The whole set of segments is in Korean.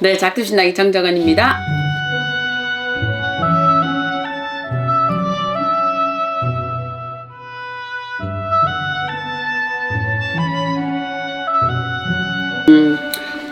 네, 작두신나기 정정은입니다. 음,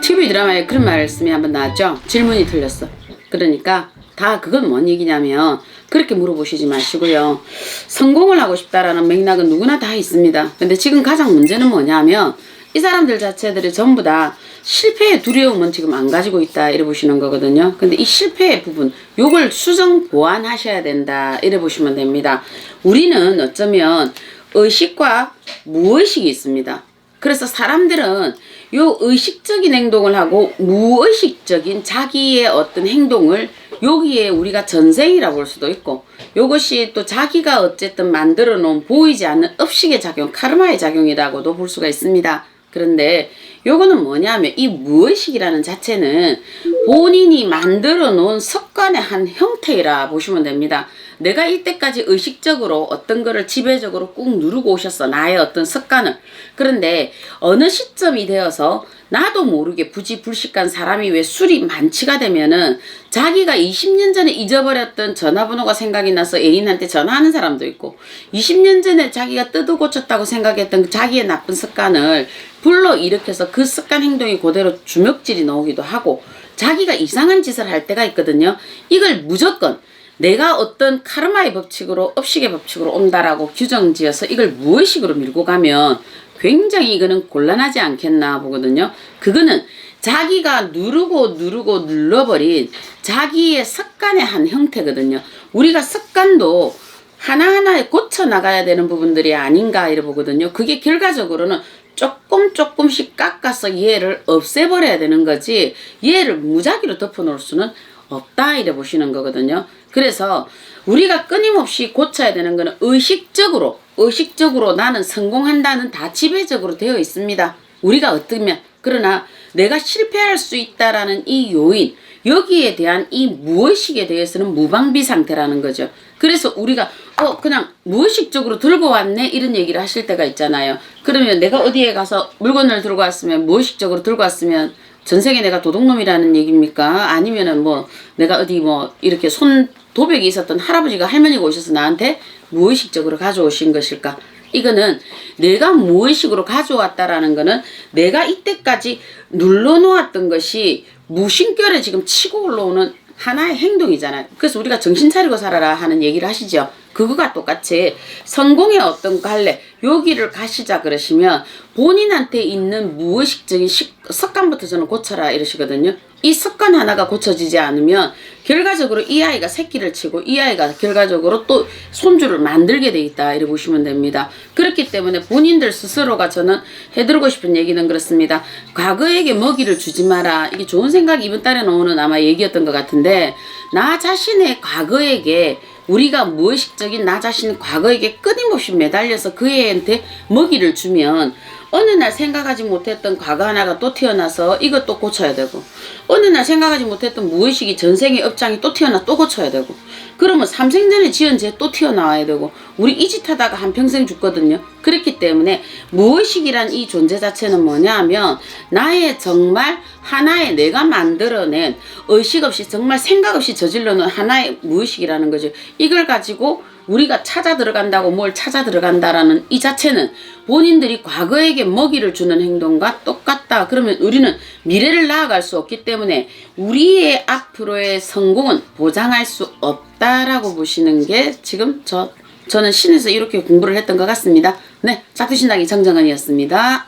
TV 드라마에 그런 말씀이 한번 나왔죠. 질문이 틀렸어. 그러니까 다 그건 뭔 얘기냐면 그렇게 물어보시지 마시고요. 성공을 하고 싶다라는 맥락은 누구나 다 있습니다. 근데 지금 가장 문제는 뭐냐면 이 사람들 자체들이 전부 다 실패의 두려움은 지금 안 가지고 있다 이래 보시는 거거든요. 근데 이 실패의 부분 요걸 수정 보완하셔야 된다 이래 보시면 됩니다. 우리는 어쩌면 의식과 무의식이 있습니다. 그래서 사람들은 요 의식적인 행동을 하고 무의식적인 자기의 어떤 행동을 여기에 우리가 전생이라고 볼 수도 있고 요것이 또 자기가 어쨌든 만들어 놓은 보이지 않는 업식의 작용, 카르마의 작용이라고도 볼 수가 있습니다. 그런데 요거는 뭐냐면 이 무의식이라는 자체는 본인이 만들어 놓은 습관의 한 형태라 보시면 됩니다. 내가 이때까지 의식적으로 어떤 거를 지배적으로 꾹 누르고 오셨어. 나의 어떤 습관을. 그런데 어느 시점이 되어서 나도 모르게 부지불식한 사람이 왜 술이 만취가 되면은 자기가 20년 전에 잊어버렸던 전화번호가 생각이 나서 애인한테 전화하는 사람도 있고 20년 전에 자기가 뜯어 고쳤다고 생각했던 그 자기의 나쁜 습관을 불러 일으켜서 그 습관 행동이 그대로 주먹질이 나오기도 하고 자기가 이상한 짓을 할 때가 있거든요. 이걸 무조건 내가 어떤 카르마의 법칙으로 업식의 법칙으로 온다라고 규정 지어서 이걸 무의식으로 밀고 가면 굉장히 이거는 곤란하지 않겠나 보거든요. 그거는 자기가 누르고 누르고 눌러버린 자기의 습관의 한 형태거든요. 우리가 습관도 하나하나 고쳐 나가야 되는 부분들이 아닌가 이래 보거든요. 그게 결과적으로는 조금 조금씩 깎아서 얘를 없애버려야 되는 거지 얘를 무작위로 덮어놓을 수는 없다 이래 보시는 거거든요. 그래서 우리가 끊임없이 고쳐야 되는 거는 의식적으로 의식적으로 나는 성공한다는 다 지배적으로 되어 있습니다. 우리가 어떠면 그러나 내가 실패할 수 있다라는 이 요인 여기에 대한 이 무의식에 대해서는 무방비 상태라는 거죠. 그래서 우리가 어 그냥 무의식적으로 들고 왔네 이런 얘기를 하실 때가 있잖아요. 그러면 내가 어디에 가서 물건을 들고 왔으면 무의식적으로 들고 왔으면 전생에 내가 도둑놈이라는 얘기입니까? 아니면은 뭐 내가 어디 뭐 이렇게 손 도백이 있었던 할아버지가 할머니가 오셔서 나한테 무의식적으로 가져오신 것일까? 이거는 내가 무의식으로 가져왔다라는 거는 내가 이때까지 눌러놓았던 것이 무심결에 지금 치고 올라오는 하나의 행동이잖아요. 그래서 우리가 정신 차리고 살아라 하는 얘기를 하시죠. 그거가 똑같이 성공의 어떤 갈래 여기를 가시자 그러시면 본인한테 있는 무의식적인 식, 습관부터 저는 고쳐라 이러시거든요. 이 습관 하나가 고쳐지지 않으면 결과적으로 이 아이가 새끼를 치고 이 아이가 결과적으로 또 손주를 만들게 돼 있다 이렇게 보시면 됩니다. 그렇기 때문에 본인들 스스로가 저는 해드리고 싶은 얘기는 그렇습니다. 과거에게 먹이를 주지 마라. 이게 좋은 생각 이번 달에 나오는 아마 얘기였던 것 같은데 나 자신의 과거에게 우리가 무의식적인 나 자신 과거에게 끊임없이 매달려서 그 애한테 먹이를 주면 어느 날 생각하지 못했던 과거 하나가 또 태어나서 이것도 고쳐야 되고 어느 날 생각하지 못했던 무의식이 전생의 업장이 또 태어나 또 고쳐야 되고 그러면 삼생전에 지은 죄 또 튀어나와야 되고 우리 이 짓 하다가 한평생 죽거든요. 그렇기 때문에 무의식이란 이 존재 자체는 뭐냐 하면 나의 정말 하나의 내가 만들어낸 의식 없이 정말 생각 없이 저질러놓은 하나의 무의식이라는 거죠. 이걸 가지고 우리가 찾아 들어간다고 뭘 찾아 들어간다라는 이 자체는 본인들이 과거에게 먹이를 주는 행동과 똑같다. 그러면 우리는 미래를 나아갈 수 없기 때문에 우리의 앞으로의 성공은 보장할 수 없다라고 보시는 게 지금 저 저는 신에서 이렇게 공부를 했던 것 같습니다. 네, 작두신당이 정정은이었습니다.